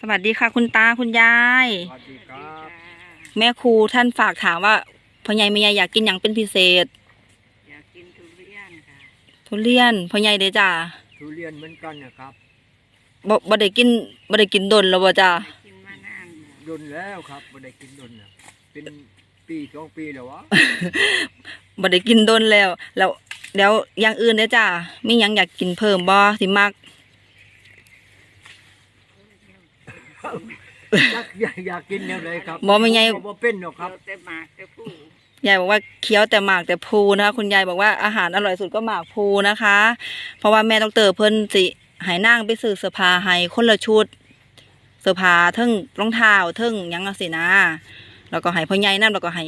สวัสดีค่ะคุณตาคุณยาย สวัสดีครับแม่ครูท่านฝากถามว่าพ่อใหญ่แม่ใหญ่อยากกินอย่างเป็นพิเศษ อยากกินทุเรียนค่ะทุเรียนพ่อใหญ่เด้อจ้าทุเรียนเหมือนกันนะครับบ่บ่ได้กินบ่ได้กินดนแล้วบ่จ้าไปกินมานานแล้วดนแล้วครับไม่ได้กินดนนะเป็นปีสองปีแล้ววะ บ่ได้กินดนแล้ว แล้วแล้วอย่างอื่นเด้อจ้ามีหยังอยากกินเพิ่มบ่สิมัก อยากอยากอยากกินแนวไหนครับบ่แม่ใหญ่บ่เป็นหรอกคเรารับแต่หมากแต่ผู้ยายบอกว่าเคี้ยวแต่หมากแต่ภูนะคะคุณยายบอกว่าอาหารอร่อยสุดก็หมากภูนะคะ เพราะว่าแม่ดอกเตอร์เพิ่นสิใหายนางไปซื้อเสื้อผ้าให้คนละชุด เสื้อผ้าเทิงรองเท้าเทิงหยังจังซี่นะแล้วก็ให้พ่อใหญ่นํแล้วก็ให้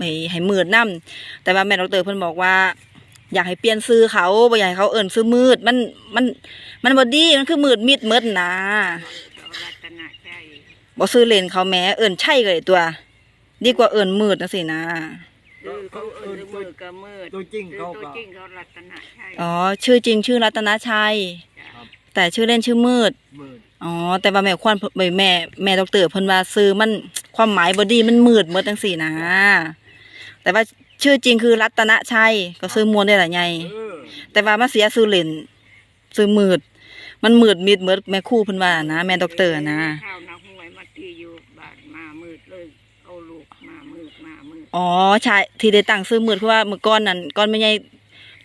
ให้ให้มืดนํแต่ว่าแม่ดอกเตอร์เพิ่นบอกว่า อยากให้เปลี่ยนซื้อเขาบ่อยากให้เขาเอิ้นซื้อมืดมันมันมันบ่ดีมันคือมืดมิดมืดนะ เรารัตนาใจบ่ซื้อเล่นเขาแหม้เอิ้นใช่ก็ได้ตัว ดีกว่าเอิ้นมืดจังซี่นะคือเขาเอิ้นมือก็มืดตัวจริงคือเขาตัวก็ จริงเขารัตนาใจอ๋อชื่อจริงชื่อรัตนชัย ครับ แต่ชื่อเล่นชื่อมืดมืดอ๋อ แต่ว่าแม่ควันแม่แม่แม่ดอกเตอร์เพิ่นว่าซื้อมันความหมายบอดีมันมืดหมดจังสี่นะ แต่ว่าชื่อจริงคือรัตนชัยก็ซื้อมวนได้หลายไงเออแต่ว่ามาเสียซื้อเล่นซื้อมืด มันมืดมิดมืดแม่ครู่เพิ่นว่านะแม่ดอกเตอร์นะข้าวนาห้วยมาตีอยู่บ้านมามืดเลยเอาลูกมามืดมามืดอ๋อใช่ที่ได้ตั้งซื้อมืดเพราะว่าเมื่อก่อนนั้นก่อนแม่ใหญ่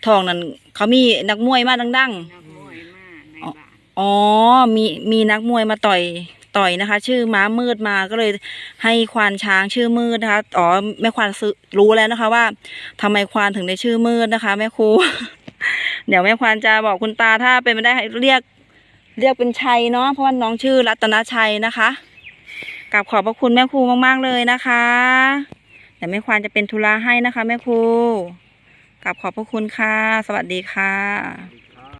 ทองนั้นเขามีนักมวยมาดังๆนักมวยมาในบ้านอ๋อมีมีนักมวยมาต่อยต่อยนะคะ ชื่อม้ามืดมาก็เลยให้ควานช้างชื่อมืดนะคะอ๋อแม่ควานซื้อรู้แล้วนะคะ ว่าทำไมควานถึงได้ชื่อมืดนะคะ แม่ครูเดี๋ยวแม่ควานจะบอกคุณตาถ้าเป็นไม่ได้ให้เรียก เรียกเป็นชัยเนาะเพราะว่าน้องชื่อรัตนชัยนะคะกราบขอบพระคุณแม่ครูมากๆเลยนะคะเดี๋ยวแม่ควานจะเป็นธุระให้นะคะแม่ครูกลับขอบพระคุณค่ะ สวัสดีค่ะ